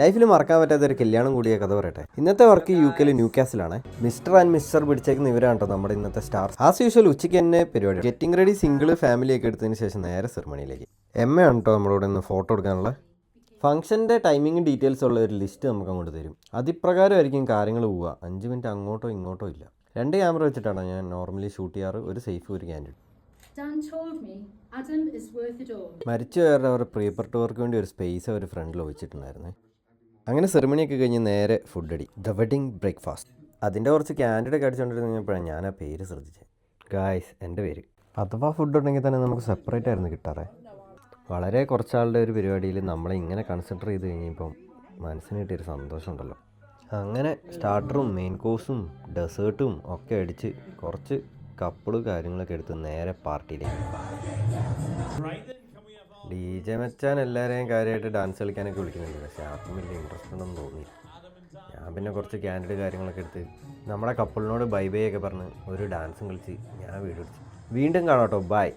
ലൈഫിൽ മറക്കാൻ പറ്റാത്ത ഒരു കല്യാണം കൂടിയ കഥ പറയട്ടെ. ഇന്നത്തെ വർക്ക് യു കെയിൽ ന്യൂ കാസിലാണ് മിസ്റ്റർ ആൻഡ് മിസ്റ്റർ പിടിച്ചേക്കുന്ന ഇവരാണ് കേട്ടോ നമ്മുടെ ഇന്നത്തെ സ്റ്റാർ ആസ് യൂഷ്വൽ ഉച്ചയ്ക്ക് തന്നെ പരിപാടി ഗെറ്റിംഗ് റെഡി സിംഗിൾ ഫാമിലി ഒക്കെ എടുത്തതിന് ശേഷം നേരെ സെറമണിയിലേക്ക്. എം കേട്ടോ നമ്മളോട് ഇന്ന് ഫോട്ടോ എടുക്കാനുള്ള. ഫംഗ്ഷന്റെ ടൈമിംഗ് ഡീറ്റെയിൽസ് ഉള്ള ഒരു ലിസ്റ്റ് നമുക്ക് അങ്ങോട്ട് തരും. അതിപ്രകാരമായിരിക്കും കാര്യങ്ങൾ പോവുക. അഞ്ച് മിനിറ്റ് അങ്ങോട്ടോ ഇങ്ങോട്ടോ ഇല്ല. രണ്ട് ക്യാമറ വെച്ചിട്ടാണ് ഞാൻ നോർമലി ഷൂട്ട് ചെയ്യാറ്. ഒരു സേഫ് ഒരു ക്യാൻഡിഡ്. മരിച്ചു വേറെ അവരുടെ പ്രിയപ്പെട്ടവർക്ക് വേണ്ടി ഒരു സ്പേസ് അവർ ഫ്രണ്ടിൽ വെച്ചിട്ടുണ്ടായിരുന്നേ. അങ്ങനെ സെറിമണിയൊക്കെ കഴിഞ്ഞ് നേരെ ഫുഡ് അടി ദ വെഡിങ് ബ്രേക്ക്ഫാസ്റ്റ് അതിന്റെ കുറച്ച് ക്യാൻഡിഡേറ്റ് അടിച്ചുകൊണ്ടിരുന്നപ്പോഴാണ് ഞാൻ ആ പേര് ശ്രദ്ധിച്ചത് ഗായ്സ് എന്റെ പേര്. അഥവാ ഫുഡ് ഉണ്ടെങ്കിൽ തന്നെ നമുക്ക് സെപ്പറേറ്റ് ആയിരുന്നു കിട്ടാറേ. വളരെ കുറച്ചാളുടെ ഒരു പരിപാടിയിൽ നമ്മളെ ഇങ്ങനെ കൺസിഡർ ചെയ്ത് കഴിഞ്ഞപ്പം മനസ്സിന് കിട്ടിയൊരു സന്തോഷമുണ്ടല്ലോ അങ്ങനെ സ്റ്റാർട്ടറും മെയിൻ കോഴ്സും ഡെസേർട്ടും ഒക്കെ അടിച്ച് കുറച്ച് കപ്പിൾ കാര്യങ്ങളൊക്കെ എടുത്ത് നേരെ പാർട്ടിയിലേക്ക് ഡി ജെ മച്ചാൻ എല്ലാവരെയും കാര്യമായിട്ട് ഡാൻസ് കളിക്കാനൊക്കെ വിളിക്കുന്നുണ്ട്. പക്ഷെ ആർക്കും വലിയ ഇൻട്രസ്റ്റ് ഒന്നും തോന്നിയില്ല. ഞാൻ പിന്നെ കുറച്ച് ക്യാൻഡിഡ് കാര്യങ്ങളൊക്കെ എടുത്ത് നമ്മുടെ കപ്പിളിനോട് ബൈ ബൈ ഒക്കെ പറഞ്ഞ് ഒരു ഡാൻസും കളിച്ച് ഞാൻ വീട് പിടിച്ചു വീണ്ടും കാണാം കേട്ടോ ബൈ